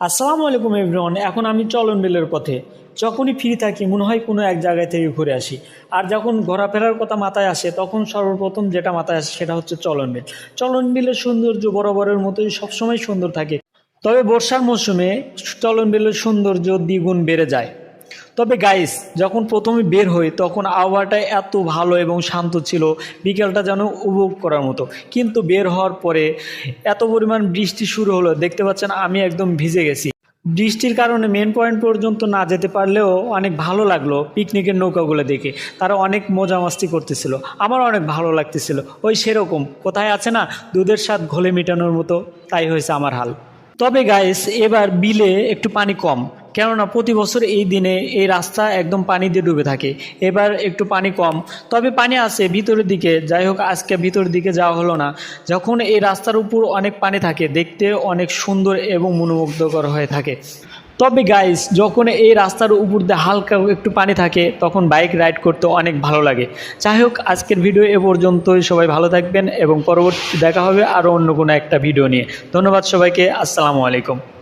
আসসালামু আলাইকুম এভরিওয়ান এখন আমি চলন বিলের পথে। যখনই ফ্রি থাকি, মনে হয় কোনো এক জায়গায় থেকে ঘুরে আসি। আর যখন ঘোরাফেরার কথা মাথায় আসে, তখন সর্বপ্রথম যেটা মাথায় আসে, সেটা হচ্ছে চলন বিল চলন বিলের সৌন্দর্য বরাবরের মতোই সবসময় সুন্দর থাকে। তবে বর্ষার মৌসুমে চলন বিলের সৌন্দর্য দ্বিগুণ বেড়ে যায়। তবে গাইস যখন প্রথমে বের হই, তখন আবহাওয়াটা এত ভালো এবং শান্ত ছিল, বিকেলটা যেন উপভোগ করার মতো। কিন্তু বের হওয়ার পরে এত পরিমাণ বৃষ্টি শুরু হলো, দেখতে পাচ্ছেন আমি একদম ভিজে গেছি। বৃষ্টির কারণে মেন পয়েন্ট পর্যন্ত না যেতে পারলেও অনেক ভালো লাগল পিকনিকের নৌকাগুলো দেখে। তারা অনেক মজা মাস্তি করতেছিল, আমার অনেক ভালো লাগতেছিল। ওই সেরকম, কোথায় আছে না, দুধের স্বাদ ঘোলে মেটানোর মতো, তাই হয়েছে আমার হাল। তবে গাইস এবার বিলে একটু পানি কম। কেননা প্রতি বছর এই দিনে এই রাস্তা একদম পানি দিয়ে ডুবে থাকে। এবার একটু পানি কম। তবে পানি আছে, ভিতরের দিকে। যাই হোক, আজকে ভিতরের দিকে যাওয়া হলো না। যখন এই রাস্তার উপর অনেক পানি থাকে, দেখতে অনেক সুন্দর এবং মনোমুগ্ধকর হয়ে থাকে। তবে গাইস যখন এই রাস্তার উপর দিয়ে হালকা একটু পানি থাকে, তখন বাইক রাইড করতে অনেক ভালো লাগে। যাই হোক, আজকের ভিডিও এ পর্যন্তই। সবাই ভালো থাকবেন এবং পরবর্তী দেখা হবে আরও অন্য কোনো একটা ভিডিও নিয়ে। ধন্যবাদ সবাইকে। আসসালামু আলাইকুম।